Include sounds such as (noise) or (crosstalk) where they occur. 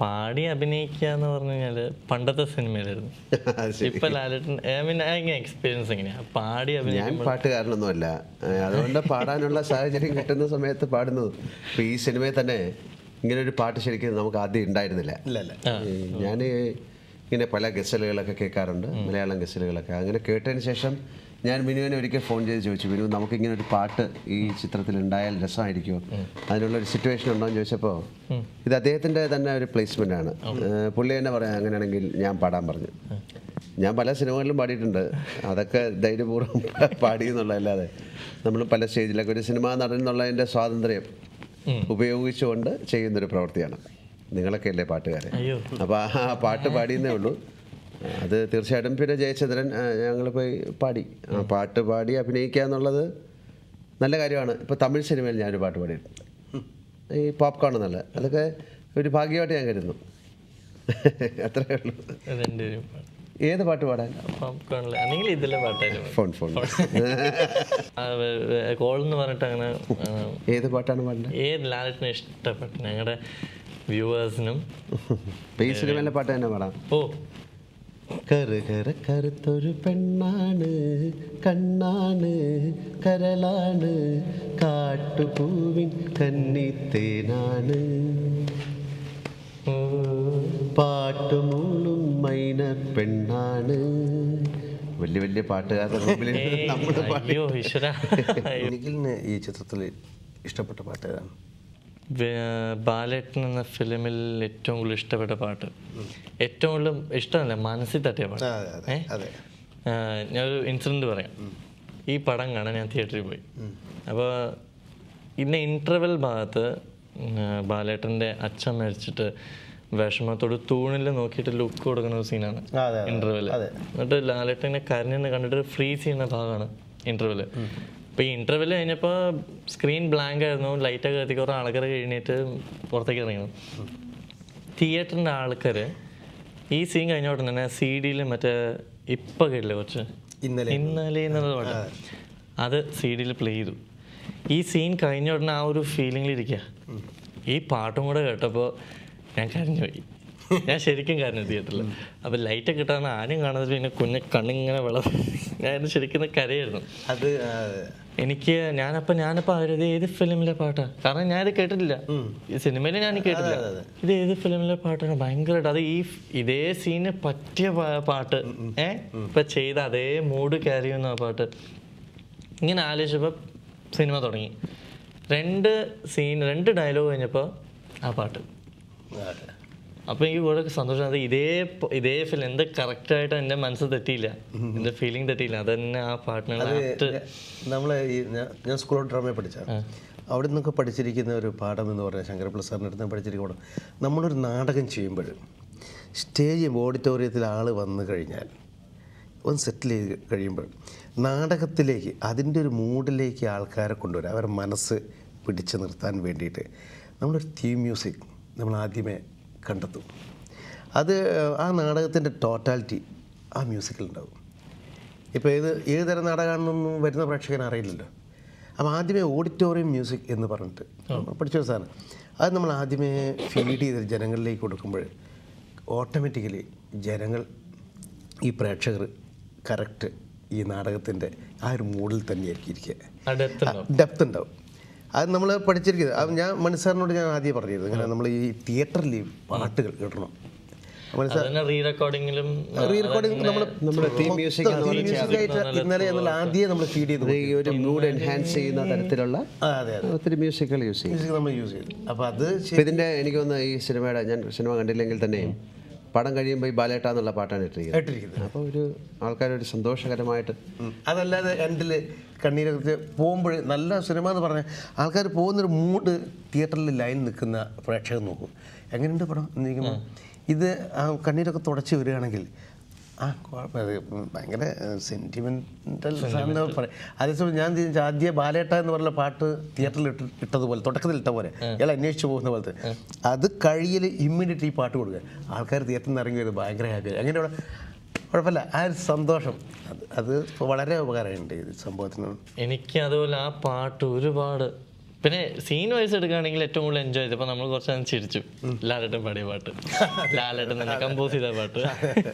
പാടി അഭിനയിക്കുക എന്ന് പറഞ്ഞു കഴിഞ്ഞാൽ പണ്ടത്തെ സിനിമയിലായിരുന്നു. ഇപ്പൊ ലാലേട്ടൻ ഐ മീൻ എങ്ങനെ എക്സ്പീരിയൻസ് എങ്ങനെയാ? പാടി ഞാൻ പാട്ടുകാരനൊന്നുമല്ല അതുകൊണ്ട് പാടാനുള്ള സാഹചര്യം കിട്ടുന്ന സമയത്ത് പാടുന്നത്. ഇപ്പൊ ഈ സിനിമയിൽ തന്നെ ഇങ്ങനെ ഒരു പാട്ട് ശരിക്കും നമുക്ക് ആദ്യം ഉണ്ടായിരുന്നില്ല. ഞാൻ ഇങ്ങനെ പല ഗസലുകളൊക്കെ കേൾക്കാറുണ്ട്. മലയാളം ഗസലുകളൊക്കെ. അങ്ങനെ കേട്ടതിന് ശേഷം ഞാൻ ബിനുവിനെ ഒരിക്കൽ ഫോൺ ചെയ്ത് ചോദിച്ചു ബിനു നമുക്കിങ്ങനെ ഒരു പാട്ട് ഈ ചിത്രത്തിൽ ഉണ്ടായാൽ രസമായിരിക്കുമോ? അതിനുള്ള ഒരു സിറ്റുവേഷൻ ഉണ്ടോ? എന്ന് ചോദിച്ചപ്പോൾ ഇത് അദ്ദേഹത്തിന്റെ തന്നെ ഒരു പ്ലേസ്മെന്റ് ആണ്. പുള്ളി തന്നെ പറയാം അങ്ങനെയാണെങ്കിൽ ഞാൻ പാടാൻ പറഞ്ഞു. ഞാൻ പല സിനിമകളിലും പാടിയിട്ടുണ്ട്. അതൊക്കെ ധൈര്യപൂർവം (laughs) പാടി എന്നുള്ളതല്ലാതെ നമ്മൾ പല സ്റ്റേജിലൊക്കെ ഒരു സിനിമ നടൻ എന്നുള്ളതിന്റെ സ്വാതന്ത്ര്യം ഉപയോഗിച്ചുകൊണ്ട് ചെയ്യുന്നൊരു പ്രവൃത്തിയാണ്. നിങ്ങളൊക്കെ അല്ലേ പാട്ടുകാരെ അപ്പോൾ ആ പാട്ട് പാടിയെന്നേ ഉള്ളൂ. അത് തീർച്ചയായിട്ടും. പിന്നെ ജയചന്ദ്രൻ ഞങ്ങൾ പോയി പാടി. ആ പാട്ട് പാടി അഭിനയിക്കുക എന്നുള്ളത് നല്ല കാര്യമാണ്. ഇപ്പോൾ തമിഴ് സിനിമയിൽ ഞാനൊരു പാട്ട് പാടിയിട്ടുണ്ട്. ഈ പോപ്കോൺ എന്നല്ല. അതൊക്കെ ഒരു ഭാഗ്യമായിട്ട് ഞാൻ കരുതുന്നു. അത്രേ ഉള്ളൂ. അതെന്റെ ഒരു ഏത് പാട്ട് പാടാൻ? അല്ലെങ്കിൽ ഇതിലെ പാട്ടായിരുന്നു ഫോൺ ഫോൺ. കോൾ എന്ന് പറഞ്ഞിട്ട് അങ്ങനെ ഏത് പാട്ടാണ് പാടുന്നത് ഏത് ലാലേട്ടനും ഇഷ്ടപ്പെട്ടു? ഞങ്ങളുടെ വ്യൂവേഴ്സിനും ഈ സിനിമയിലെ പാട്ട് തന്നെ പാടാം. ഓ കറ് കറ് കറുത്തൊരു പെണ്ണാണ് കണ്ണാണ് കരളാണ് കാട്ടുപൂവിൻ കന്നിത്തേനാണ്. പാട്ടുമൂളും മൈന പെണ്ണാണ്. വലിയ വലിയ പാട്ടുകാരുടെ മുമ്പിൽ നമ്മൾ പാടി. ഈ ചിത്രത്തിൽ ഇഷ്ടപ്പെട്ട പാട്ട് ഏതാണ്? ബാലേട്ടൻ എന്ന ഫിലിമിൽ ഏറ്റവും കൂടുതൽ ഇഷ്ടപ്പെട്ട പാട്ട്. ഏറ്റവും കൂടുതൽ ഇഷ്ടമല്ല മനസ്സിൽ തട്ടിയ പാട്ട്? ഞാനൊരു ഇൻസിഡന്റ് പറയാം. ഈ പടം കാണാൻ ഞാൻ തിയേറ്ററിൽ പോയി. അപ്പോൾ ഇന്ന ഇന്റർവെൽ ഭാഗത്ത് ബാലേട്ടന്റെ അച്ഛൻ മരിച്ചിട്ട് വിഷമത്തോട് തൂണിൽ നോക്കിയിട്ട് ലുക്ക് കൊടുക്കുന്ന ഒരു സീനാണ് അതെ. എന്നിട്ട് ലാലേട്ടനെ കരഞ്ഞെന്ന് കണ്ടിട്ട് ഫ്രീ ചെയ്യുന്ന ഭാഗമാണ് ഇന്റർവെൽ അപ്പോൾ ഈ കഴിഞ്ഞപ്പോൾ സ്ക്രീൻ ബ്ലാങ്ക് ആയിരുന്നു. ലൈറ്റൊക്കെ കത്തി കുറേ ആൾക്കാർ കഴിഞ്ഞിട്ട് പുറത്തേക്ക് ഇറങ്ങി തിയേറ്ററിന്റെ ആൾക്കാർ ഈ സീൻ കഴിഞ്ഞ ഉടനെ തന്നെ സി ഡിയിൽ മറ്റേ ഇപ്പം കേട്ടില്ലേ കുറച്ച്? ഇന്നലെ. ഇന്നലെ എന്നുള്ള പാട്ട്. അത് സി ഡിയിൽ പ്ലേ ചെയ്തു. ഈ സീൻ കഴിഞ്ഞ ഉടനെ ആ ഒരു ഫീലിംഗിൽ ഇരിക്കുക ഈ പാട്ടും കൂടെ കേട്ടപ്പോൾ ഞാൻ കരഞ്ഞു പോയി ഞാൻ ശരിക്കും കരഞ്ഞു തിയേറ്ററിൽ അപ്പോൾ ലൈറ്റൊക്കെ കിട്ടാൻ ആരും കാണാതെ പിന്നെ കുഞ്ഞ് കണ്ണിങ്ങനെ വെള്ളം ഞാൻ ശരിക്കും കരയായിരുന്നു. അത് എനിക്ക് ഞാനപ്പോൾ ഞാനപ്പോൾ അവരത് ഏത് ഫിലിമിലെ പാട്ടാണ് കാരണം ഞാൻ ഇത് കേട്ടിട്ടില്ല ഈ സിനിമയിൽ ഞാൻ കേട്ടില്ല ഇത് ഏത് ഫിലിമിലെ പാട്ടാണ്? ഭയങ്കരമായിട്ട്. അത് ഈ ഇതേ സീന് പറ്റിയ പാട്ട്. ഏ? ഇപ്പൊ ചെയ്ത അതേ മൂഡ് ക്യാരി ചെയ്യുന്ന ആ പാട്ട്. ഇങ്ങനെ ആലോചിച്ചപ്പോൾ സിനിമ തുടങ്ങി. രണ്ട് സീൻ രണ്ട് ഡയലോഗ് കഴിഞ്ഞപ്പോൾ ആ പാട്ട്. അപ്പോൾ എനിക്ക് വളരെ സന്തോഷം. അത് ഇതേ ഇതേ ഫിലിം എന്ത് കറക്റ്റായിട്ട് എന്റെ മനസ്സ് തെറ്റിയില്ല. എന്റെ ഫീലിംഗ് തെറ്റിയില്ല. അത് തന്നെ ആ നമ്മളെ നമ്മൾ ഈ ഞാൻ- സ്കൂൾ ഡ്രാമയിൽ പഠിച്ച. അവിടെ നിന്നൊക്കെ പഠിച്ചിരിക്കുന്ന ഒരു പാഠം എന്ന് പറഞ്ഞാൽ ശങ്കരപ്പിള്ള സാറിന്റെ അടുത്ത് പഠിച്ചിരിക്കുന്ന പാഠം നമ്മളൊരു നാടകം ചെയ്യുമ്പോൾ സ്റ്റേജ് ഓഡിറ്റോറിയത്തിൽ ആൾ വന്നു കഴിഞ്ഞാൽ ഒന്ന് സെറ്റിൽ ചെയ്ത് കഴിയുമ്പോൾ നാടകത്തിലേക്ക് അതിന്റെ ഒരു മൂഡിലേക്ക് ആൾക്കാരെ കൊണ്ടുവരാം. അവരുടെ മനസ്സ് പിടിച്ചു നിർത്താൻ വേണ്ടിയിട്ട് നമ്മളൊരു തീം മ്യൂസിക് നമ്മൾ ആദ്യമേ കണ്ടെത്തും. അത് ആ നാടകത്തിന്റെ ടോട്ടാലിറ്റി ആ മ്യൂസിക്കിലുണ്ടാവും ഇപ്പോൾ ഏത് ഏത് തരം നാടകമാണെന്നൊന്നും വരുന്ന പ്രേക്ഷകൻ അറിയില്ലല്ലോ. അപ്പോൾ ആദ്യമേ ഓഡിറ്റോറിയം മ്യൂസിക് എന്ന് പറഞ്ഞിട്ട് പഠിച്ച സാധനം. അത് നമ്മൾ ആദ്യമേ ഫീഡ് ചെയ്ത് ജനങ്ങളിലേക്ക് കൊടുക്കുമ്പോൾ ഓട്ടോമാറ്റിക്കലി ജനങ്ങൾ ഈ പ്രേക്ഷകർ കറക്റ്റ് ഈ നാടകത്തിന്റെ ആ ഒരു മൂഡിൽ തന്നെയായിരിക്കും ഇരിക്കുക. ഡെപ്ത് ഉണ്ടാവും. അത് നമ്മൾ പഠിച്ചിരിക്കുന്നത്. അത് ഞാൻ മണിസാറിനോട് ഞാൻ ആദ്യം പറഞ്ഞിരുന്നു. ഇങ്ങനെ നമ്മൾ ഈ തിയേറ്ററിൽ ഈ പാട്ടുകൾ കേട്ടണം. റീ റെക്കോർഡിങ്ങിലും റീ റെക്കോർഡിംഗ് നമ്മൾ ഇന്നലെ എന്നുള്ള ആദ്യം നമ്മൾ ഫീഡ് ചെയ്തു ഈ ഒരു മൂഡ് എൻഹാൻസ് ചെയ്യുന്ന തരത്തിലുള്ള ഒത്തിരി മ്യൂസിക്കുകൾ യൂസ് ചെയ്യും മ്യൂസിക് നമ്മൾ യൂസ് ചെയ്തു. അപ്പോൾ അത് ഇതിന്റെ ഈ സിനിമയുടെ ഞാൻ സിനിമ കണ്ടില്ലെങ്കിൽ തന്നെയും പടം കഴിയുമ്പോൾ ഈ ബാലേട്ട എന്നുള്ള പാട്ടാണ് ഇട്ടിരിക്കുന്നത്. ഇട്ടിരിക്കുന്നത്. അപ്പോൾ ഒരു ആൾക്കാരൊരു സന്തോഷകരമായിട്ട് അതല്ലാതെ എൻഡിൽ കണ്ണീരൊക്കെ പോകുമ്പോൾ നല്ല സിനിമ എന്ന് പറഞ്ഞാൽ ആൾക്കാർ പോകുന്നൊരു മൂഡ് തിയേറ്ററിൽ ലൈൻ നിൽക്കുന്ന പ്രേക്ഷകർ നോക്കും. എങ്ങനെയുണ്ട് പടം? എന്ന് ചോദിക്കുമ്പോൾ ഇത് കണ്ണീരൊക്കെ തുടച്ച് വരികയാണെങ്കിൽ ആ കുഴപ്പം അത് ഭയങ്കര പറയും അതേസമയം ഞാൻ ആദ്യ ബാലേട്ട എന്ന് പറഞ്ഞ പാട്ട് തിയേറ്ററിൽ ഇട്ട് ഇട്ടതുപോലെ തുടക്കത്തിൽ ഇട്ട പോലെ ഇയാൾ അന്വേഷിച്ചു പോകുന്ന പോലത്തെ. അത് കഴിയൽ ഇമ്മീഡിയറ്റ് ഈ പാട്ട് കൊടുക്കുക. ആൾക്കാർ തിയേറ്ററിൽ നിന്ന് ഇറങ്ങി വരുന്നത് ഭയങ്കര ഹാപ്പി അങ്ങനെയുള്ള കുഴപ്പമില്ല. ആ ഒരു സന്തോഷം. അത് അത് വളരെ ഉപകാരമുണ്ട് ഈ സംഭവത്തിന്. എനിക്ക് അതുപോലെ ആ പാട്ട് ഒരുപാട് പിന്നെ സീൻ വൈസ് എടുക്കുകയാണെങ്കിൽ ഏറ്റവും കൂടുതൽ എൻജോയ് ചെയ്തപ്പോൾ നമ്മൾ കുറച്ച് ചിരിച്ചു. ലാലേട്ടൻ പാടിയ പാട്ട്. (laughs) ലാലേട്ടൻ തന്നെ കമ്പോസ് ചെയ്ത പാട്ട്. (laughs)